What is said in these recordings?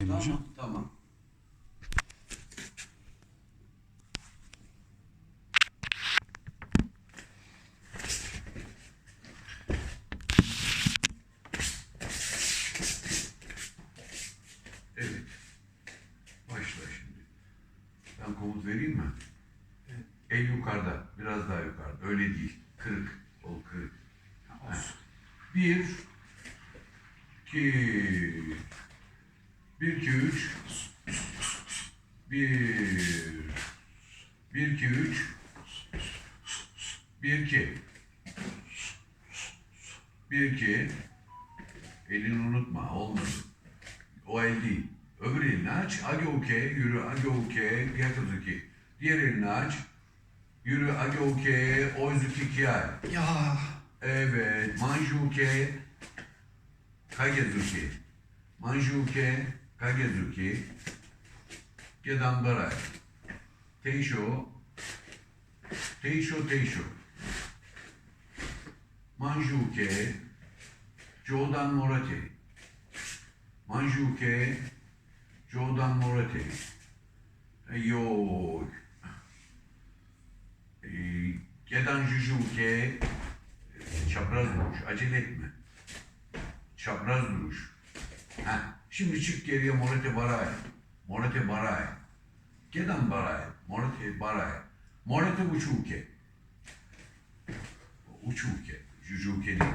Tamam, tamam. Evet. Başla şimdi. Ben komut vereyim mi? El yukarıda, biraz daha yukarıda. Öyle değil. Kırık. Ol kırık. Olsun. Bir, iki, bir, iki, üç, bir, bir, iki, üç, bir, iki, bir, iki, elini unutma, olmadı. O el değil. Öbür elini aç, age uke, yürü, age uke, yakazuki. Diğer elini aç, yürü, age uke, oizuki kiai. Ya. Evet, Manjuke Kagezuki. Manjuke Kagezuki. Gedanbarai. Teisho. Teisho Teisho. Manjuke Jodan Morate. Manjuke Jodan Morate. Yo. Gedan Jujuke Çapraz duruş. Acele etme. Çapraz duruş. Ha. Şimdi çık geriye Morete Baray. Morete Baray. Gedan Baray. Morete Baray. Morete Uçuke. Uçuke. Jujuke değil.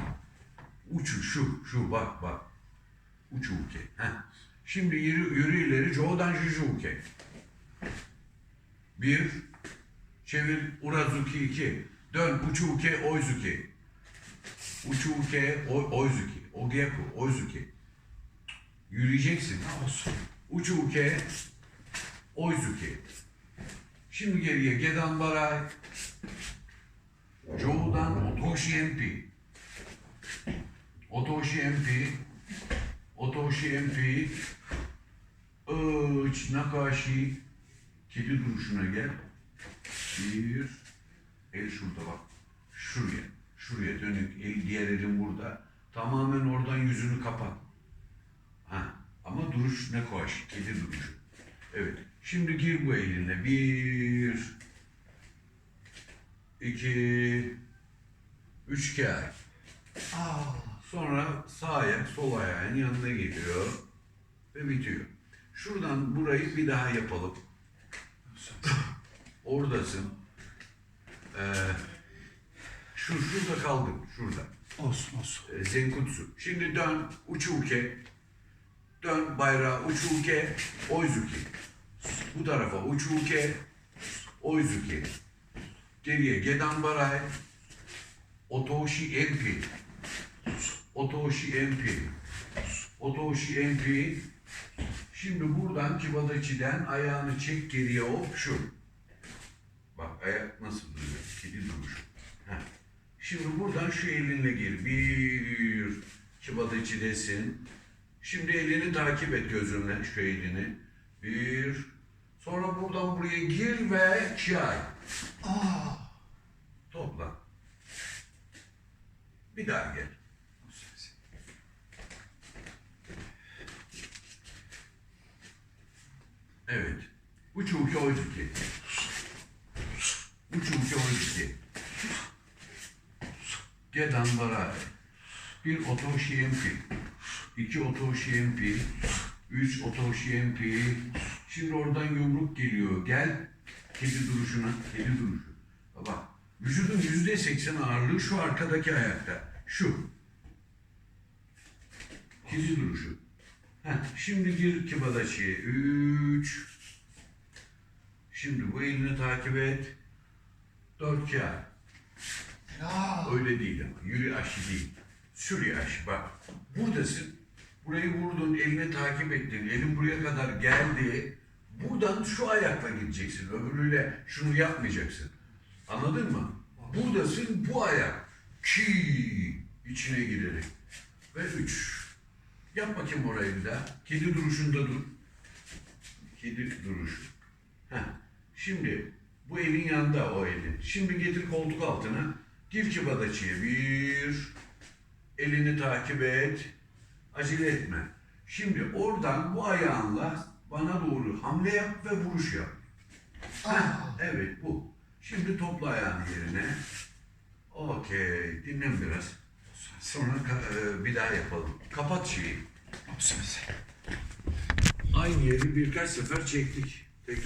Uçu şu. Şu bak bak. Uçuke. Ha. Şimdi yürü, yürü ileri. Jodan Jujuke. Bir. Çevir. Urazuki iki. Dön. Uçuke. Oizuki. Uçuke, oizuki, ogeku, oizuki. Yürüyeceksin. Olsun. Uçuke, oizuki. Şimdi geriye Gedan Baray, Joe'dan Otoshi MP. Otoshi MP, Otoshi MP, Iç, Nakashi, kedi duruşuna gel. Bir, el şurada bak, şuraya. Şuraya dönük, el diğer elin burada. Tamamen oradan yüzünü kapat. Ha, ama duruş ne koş, kedi duruşu. Evet, şimdi gir bu elinle. Bir, iki, üç kere. Aa. Sonra sağ ayak sol ayağın yanına geliyor ve bitiyor. Şuradan burayı bir daha yapalım. Oradasın. Ee, şu şurada kaldın, şurada. Olsun olsun. Ee, Zenkutsu. Şimdi dön uçuke. Dön bayrağı uçuke, oizuki. Bu tarafa uçuke, oizuki. Geriye gedan baray, otoshi empi. Otoshi empi. Otoshi empi. Şimdi buradan Kibadachi'den ayağını çek geriye hop şu. Bak ayak nasıl duruyor? Kedi duruşu. Heh. Şimdi buradan şu elinle gir. Bir, Kibadachi'desin. Şimdi elini takip et gözünle şu elini. Bir. Sonra buradan buraya gir ve çay. Ah. Topla. Bir daha gel. Evet. Uçuki ozuki. Uçuki ozuki. Gedan barare. Bir otoşiyemki. 2 otobüs EMP, 3 otobüs EMP. Şimdi oradan yumruk geliyor. Gel kedi duruşuna, kedi duruşu. Baba, vücudun yüzde seksen ağırlığı şu arkadaki ayakta. Şu. Kedi duruşu. Heh, şimdi gir kibadaşıya. Üç. Şimdi bu elini takip et. Dört ya. Öyle değil ama. Yürü aşı değil. Sürü aşı bak. Buradasın. Burayı vurdun, elini takip ettin. Elin buraya kadar geldi. Buradan şu ayakla gideceksin. Öbürüyle şunu yapmayacaksın. Anladın mı? Buradasın, bu ayak. Ki içine girerek. Ve üç. Yap bakayım orayı bir daha. Kedi duruşunda dur. Kedi duruşu. Heh. Şimdi bu elin yanında o elin. Şimdi getir koltuk altına. Gir kibadaçıya. Bir. Elini takip et. Acele etme. Şimdi oradan bu ayağınla bana doğru hamle yap ve vuruş yap. Heh, evet bu. Şimdi topla ayağını yerine. Okey. Dinlen biraz. Sonra e, bir daha yapalım. Kapat şeyi. Aynı yeri birkaç sefer çektik.